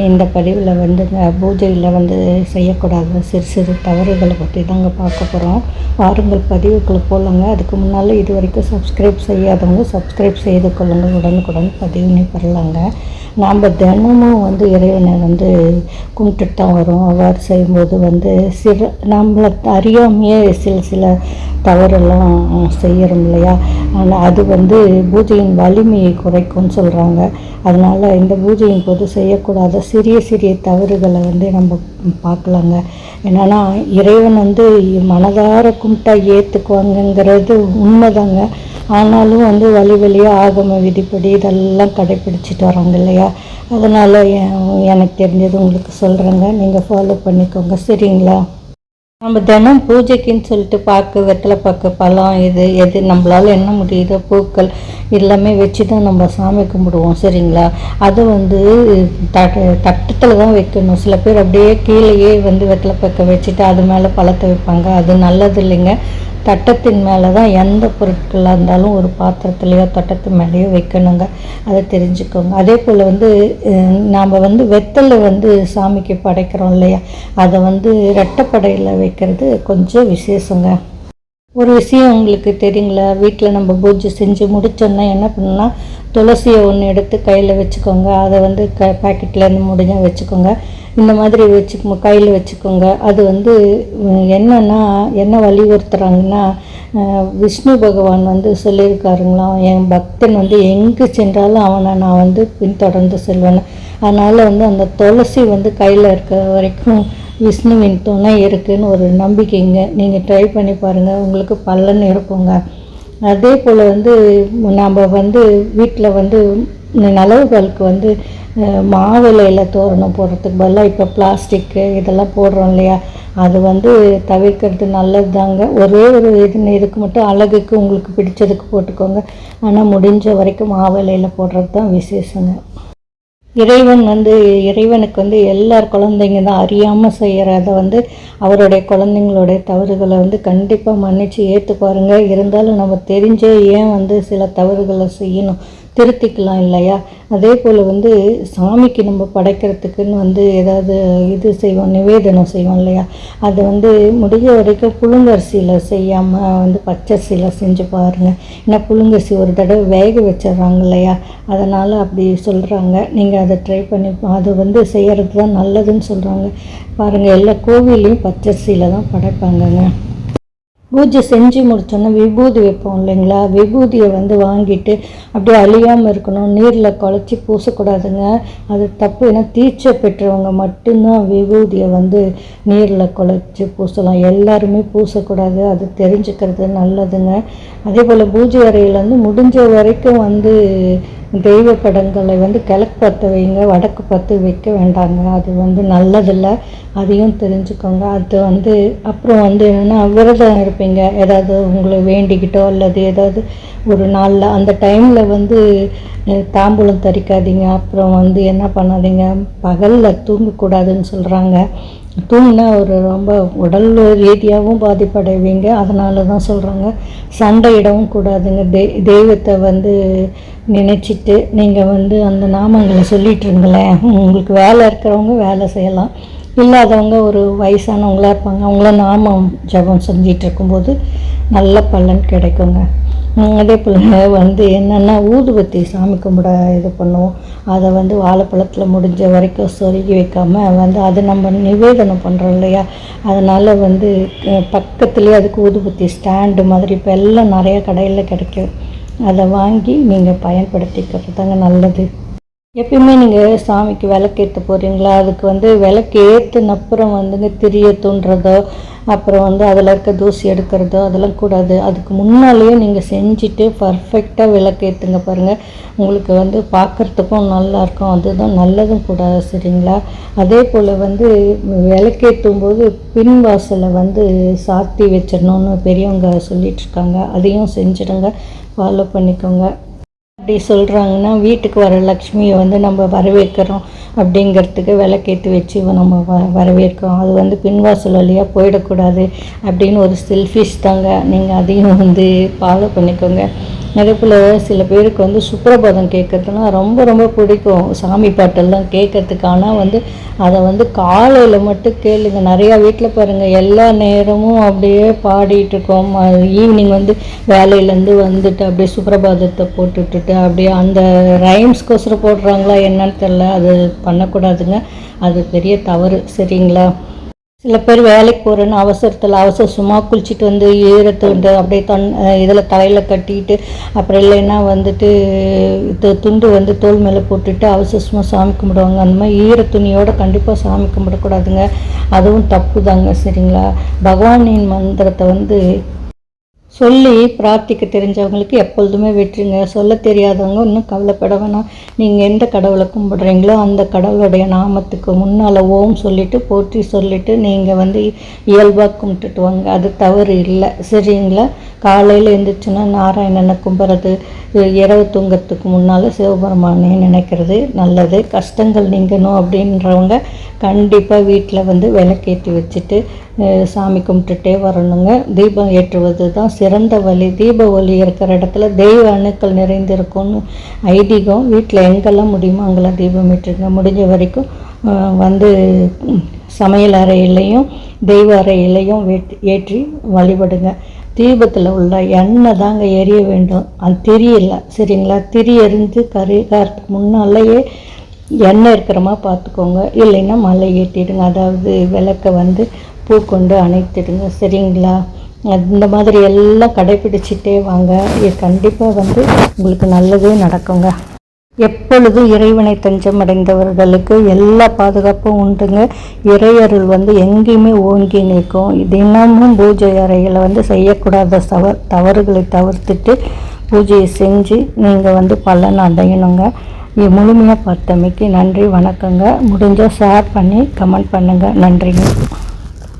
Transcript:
இந்த பதிவில் வந்து பூஜையில் வந்து செய்யக்கூடாத சிறு சிறு தவறுகளை பற்றி தாங்க பார்க்க போகிறோம் வாருங்கள் பதிவுக்குள்ளே போகலாங்க அதுக்கு முன்னால் இது வரைக்கும் சப்ஸ்கிரைப் செய்யாதவங்க சப்ஸ்கிரைப் செய்து கொள்ளுங்கள் உடனுக்குடன் பதிவினை பெறலாங்க. நாம் தினமும் வந்து இறைவனை வந்து கும்பிட்டுட்டு தான் வரோம். அவ்வாறு செய்யும்போது வந்து சில நம்மளை அறியாமையே சில சில தவறெல்லாம் செய்கிறோம் இல்லையா? ஆனால் அது வந்து பூஜையின் வலிமையை குறைக்கும்னு சொல்கிறாங்க அதனால் இந்த பூஜையின் போது செய்யக்கூடாத சிறிய சிறிய தவறுகளை வந்து நம்ம பார்க்கலாங்க. என்னென்னா இறைவன் வந்து மனதார கும்பிட்டா ஏற்றுக்குவாங்கங்கிறது உண்மைதாங்க. ஆனாலும் வந்து வழி வழியாக ஆகம விதிப்படி இதெல்லாம் கடைப்பிடிச்சிட்டு வராங்க இல்லையா? அதனால் எனக்கு தெரிஞ்சது உங்களுக்கு சொல்கிறேங்க நீங்கள் ஃபாலோ பண்ணிக்கோங்க. சரிங்களா? நம்ம தினம் பூஜைக்குன்னு சொல்லிட்டு பாக்கு வெத்தலை பாக்கு பழம் இது எது நம்மளால் என்ன முடியுதோ பூக்கள் எல்லாமே வச்சு தான் நம்ம சாமி கும்பிடுவோம் சரிங்களா? அது வந்து தட்டு தட்டத்தில் தான் வைக்கணும். சில பேர் அப்படியே கீழேயே வந்து வெத்தலை பாக்கை வச்சுட்டு அது மேலே பழத்தை வைப்பாங்க. அது நல்லது இல்லைங்க. தட்டத்தின் மேலே தான் எந்த பொருட்களாக இருந்தாலும் ஒரு பாத்திரத்துலேயோ தட்டத்து மேலேயோ வைக்கணுங்க. அதை தெரிஞ்சுக்கோங்க. அதே போல் வந்து நாம் வந்து வெத்தலை வந்து சாமிக்கு படைக்கிறோம் இல்லையா? அதை வந்து ரெட்டப்படையில் வைக்கிறது கொஞ்சம் விசேஷங்க. ஒரு விஷயம் உங்களுக்கு தெரியுங்களா? வீட்டில் நம்ம பூஜை செஞ்சு முடிச்சோன்னா என்ன பண்ணணும்னா துளசியை ஒன்று எடுத்து கையில் வச்சுக்கோங்க. அதை வந்து க பாக்கெட்லேருந்து முடிஞ்சால் வச்சுக்கோங்க. இந்த மாதிரி வச்சுக்கோ கையில் வச்சுக்கோங்க. அது வந்து என்னென்னா என்ன வலியுறுத்துகிறாங்கன்னா விஷ்ணு பகவான் வந்து சொல்லியிருக்காருங்களாம். என் பக்தன் வந்து எங்கு சென்றாலும் அவனை நான் வந்து பின்தொடர்ந்து செல்வேன். அதனால் வந்து அந்த துளசி வந்து கையில் இருக்கிற வரைக்கும் விஷ்ணுவின் துணை இருக்குதுன்னு ஒரு நம்பிக்கைங்க நீங்கள் ட்ரை பண்ணி பாருங்கள் உங்களுக்கு பலன் இருக்குங்க. அதே போல் வந்து நம்ம வந்து வீட்டில் வந்து நலவுகளுக்கு வந்து மாவிலையில் தோரணம் போடுறதுக்கு பதிலாக இப்போ பிளாஸ்டிக்கு இதெல்லாம் போடுறோம் இல்லையா? அது வந்து தவிர்க்கிறது நல்லது தாங்க ஒரே ஒரு இது இதுக்கு மட்டும் அழகுக்கு உங்களுக்கு பிடிச்சதுக்கு போட்டுக்கோங்க. ஆனால் முடிஞ்ச வரைக்கும் மாவிலையில் போடுறது தான் விசேஷங்க. இறைவன் வந்து இறைவனுக்கு வந்து எல்லார் குழந்தைங்க தான் அறியாமல் செய்கிறத வந்து அவருடைய குழந்தைங்களுடைய தவறுகளை வந்து கண்டிப்பாக மன்னித்து ஏற்று இருந்தாலும் நம்ம தெரிஞ்சே ஏன் வந்து சில தவறுகளை செய்யணும்? திருத்திக்கலாம் இல்லையா? அதே போல் வந்து சாமிக்கு நம்ம படைக்கிறதுக்குன்னு வந்து ஏதாவது இது செய்வோம் நிவேதனம் செய்வோம் இல்லையா? அது வந்து முடிஞ்ச வரைக்கும் புழுங்கரிசியில் செய்யாமல் வந்து பச்சரிசியில் செஞ்சு பாருங்கள் ஏன்னா புழுங்கரிசி ஒரு தடவை வேக வச்சிடுறாங்க இல்லையா? அதனால் அப்படி சொல்கிறாங்க நீங்கள் அதை ட்ரை பண்ணி அது வந்து செய்கிறது தான் நல்லதுன்னு சொல்கிறாங்க பாருங்கள் எல்லா கோவிலையும் பச்சரிசியில் தான் படைப்பாங்கங்க. பூஜை செஞ்சு முடிச்சோன்னா விபூதி வைப்போம் இல்லைங்களா? விபூதியை வந்து வாங்கிட்டு அப்படியே அழியாமல் இருக்கணும். நீரில் குழச்சி பூசக்கூடாதுங்க. அது தப்பு. ஏன்னா தீட்சை பெற்றவங்க மட்டும்தான் விபூதியை வந்து நீரில் குழச்சி பூசலாம். எல்லாருமே பூசக்கூடாது. அது தெரிஞ்சுக்கிறது நல்லதுங்க. அதே போல் பூஜை அறையில் வந்து முடிஞ்ச வரைக்கும் வந்து தெய்வ படங்களை வந்து கிழக்கு பார்த்து வைங்க வடக்கு பார்த்து வைக்க வேண்டாங்க. அது வந்து நல்லதில்லை. அதையும் தெரிஞ்சுக்கோங்க. அது வந்து அப்புறம் வந்து என்னென்னா விரதம் இருப்பீங்க. ஏதாவது உங்களை வேண்டிக்கிட்டோ அல்லது ஏதாவது ஒரு நாளில் அந்த டைமில் வந்து தாம்பூலம் தரிக்காதீங்க. அப்புறம் வந்து என்ன பண்ணாதீங்க? பகலில் தூங்கக்கூடாதுன்னு சொல்கிறாங்க தூங்கினா ஒரு ரொம்ப உடல் ரீதியாகவும் பாதிப்படைவீங்க. அதனால தான் சொல்கிறாங்க சண்டையிடவும் கூடாதுங்க. தெய் தெய்வத்தை வந்து நினச்சிட்டு நீங்கள் வந்து அந்த நாமங்களை சொல்லிட்டுருங்களேன் உங்களுக்கு வேலை இருக்கிறவங்க வேலை செய்யலாம். இல்லாதவங்க ஒரு வயசானவங்களாக இருப்பாங்க. அவங்கள நாமம் ஜபம் செஞ்சிட்டு இருக்கும்போது நல்ல பலன் கிடைக்குங்க. அதே போல் வந்து என்னென்னா ஊதுபத்தி சாமி கும்பிட இது பண்ணுவோம். அதை வந்து வாழைப்பழத்தில் முடிஞ்ச வரைக்கும் சொருகி வைக்காமல் வந்து அதை நம்ம நிவேதனம் பண்ணுறோம் இல்லையா? அதனால் வந்து பக்கத்துலேயே அதுக்கு ஊதுபத்தி ஸ்டாண்டு மாதிரி இப்போ எல்லாம் நிறைய கடையில் கிடைக்கும். அதை வாங்கி நீங்கள் பயன்படுத்திக்கிறது தாங்க நல்லது. எப்பயுமே நீங்கள் சாமிக்கு விளக்கேற்ற போகிறீங்களா அதுக்கு வந்து விளக்கு அப்புறம் வந்துங்க திரிய தூண்டுறதோ அப்புறம் வந்து அதில் இருக்க தூசி எடுக்கிறதோ அதெல்லாம் கூடாது. அதுக்கு முன்னாலேயே நீங்கள் செஞ்சுட்டு பர்ஃபெக்டாக விளக்கேற்றுங்க பாருங்கள் உங்களுக்கு வந்து பார்க்குறதுக்கும் நல்லாயிருக்கும் அதுதான் நல்லதும் கூட சரிங்களா? அதே போல் வந்து விளக்கேற்றும் போது பின் வாசலை வந்து சாத்தி வச்சிடணும்னு பெரியவங்க சொல்லிகிட்ருக்காங்க அதையும் செஞ்சிடுங்க. ஃபாலோ பண்ணிக்கோங்க. அப்படி சொல்கிறாங்கன்னா வீட்டுக்கு வர லக்ஷ்மியை வந்து நம்ம வரவேற்கிறோம் அப்படிங்கிறதுக்கு விளக்கேற்றி வச்சு நம்ம வ வரவேற்கிறோம். அது வந்து பின்வாசல் வழியாக போயிடக்கூடாது அப்படின்னு ஒரு செல்ஃபிஷ் தாங்க. நீங்கள் அதையும் வந்து ஃபாலோ பண்ணிக்கோங்க. நெருப்பில் சில பேருக்கு வந்து சுப்ரபாதம் கேட்கறதுனா ரொம்ப ரொம்ப பிடிக்கும். சாமி பாட்டெல்லாம் கேட்கறதுக்கு ஆனால் வந்து அதை வந்து காலையில் மட்டும் கேளுங்க. நிறையா வீட்டில் பாருங்கள் எல்லா நேரமும் அப்படியே பாடிட்டு இருக்கோம். ஈவினிங் வந்து வேலையிலேருந்து வந்துட்டு அப்படியே சுப்ரபாதத்தை போட்டுட்டுட்டு அப்படியே அந்த ரைம்ஸ்க்கோசரம் போடுறாங்களா என்னன்னு தெரில அது பண்ணக்கூடாதுங்க. அது பெரிய தவறு. சரிங்களா? சில பேர் வேலைக்கு போகிறேன்னு அவசரத்தில் அவசர சும்மா குளிச்சுட்டு வந்து ஈரத்தை வந்து அப்படியே தன் இதில் தலையில் கட்டிட்டு அப்புறம் இல்லைன்னா வந்துட்டு இது துண்டு வந்து தோல் மேலே போட்டுட்டு அவசரமாக சாமி கும்பிடுவாங்க. அந்த மாதிரி ஈர துணியோடு கண்டிப்பாக சாமி கும்பிடக்கூடாதுங்க. அதுவும் தப்பு தாங்க சரிங்களா? பகவானின் மந்திரத்தை வந்து சொல்லி பிரார்த்திக்க தெரிஞ்சவங்களுக்கு எப்பொழுதுமே வெற்றிங்க சொல்ல தெரியாதவங்க இன்னும் கவலைப்பட வேணாம். நீங்கள் எந்த கடவுளை கும்பிடுறீங்களோ அந்த கடவுளுடைய நாமத்துக்கு முன்னால் ஓம் சொல்லிவிட்டு போற்றி சொல்லிவிட்டு நீங்கள் வந்து இயல்பாக கும்பிட்டுட்டு வாங்க. அது தவறு இல்லை. சரிங்களா? காலையில் எழுந்திரிச்சுன்னா நாராயணனை கும்பிட்றது இரவு தூங்கிறதுக்கு முன்னால் சிவபெருமானே நினைக்கிறது நல்லது. கஷ்டங்கள் நீங்கணும் அப்படின்றவங்க கண்டிப்பாக வீட்டில் வந்து விளக்கேற்றி வச்சுட்டு சாமி கும்பிட்டுட்டே வரணுங்க. தீபம் ஏற்றுவது தான் சிறந்த வழி. தீப ஒளி இருக்கிற இடத்துல தெய்வ அணுக்கள் நிறைந்திருக்கும்னு ஐதீகம். வீட்டில் எங்கெல்லாம் முடியுமோ அங்கெல்லாம் தீபம் இட்டுருங்க முடிஞ்ச வரைக்கும் வந்து சமையல் அறையிலையும் தெய்வ அறையிலையும் ஏற்றி வழிபடுங்க. தீபத்தில் உள்ள எண்ணெய் தாங்க எரிய வேண்டும். அது தெரியல. சரிங்களா? திரி எரிஞ்சு கறிகாரத்துக்கு முன்னாலேயே எண்ணெய் இருக்கிறமா பார்த்துக்கோங்க. இல்லைன்னா மலை ஏற்றிடுங்க. அதாவது விளக்கை வந்து பூ கொண்டு அணைத்திடுங்க. சரிங்களா? இந்த மாதிரி எல்லாம் கடைபிடிச்சிட்டே வாங்க. இது கண்டிப்பாக வந்து உங்களுக்கு நல்லதே நடக்குங்க. எப்பொழுதும் இறைவனை தஞ்சம் அடைந்தவர்களுக்கு எல்லா பாதுகாப்பும் உண்டுங்க. இறையருள் வந்து எங்கேயுமே ஓங்கி நிற்கும். தினமும் பூஜை அறையில் வந்து செய்யக்கூடாத தவ தவறுகளை தவிர்த்துட்டு பூஜையை செஞ்சு நீங்கள் வந்து பலன் அடையணுங்க. முழுமையாக பார்த்தமைக்கு நன்றி வணக்கங்க. முடிஞ்சால் ஷேர் பண்ணி கமெண்ட் பண்ணுங்கள் நன்றிங்க.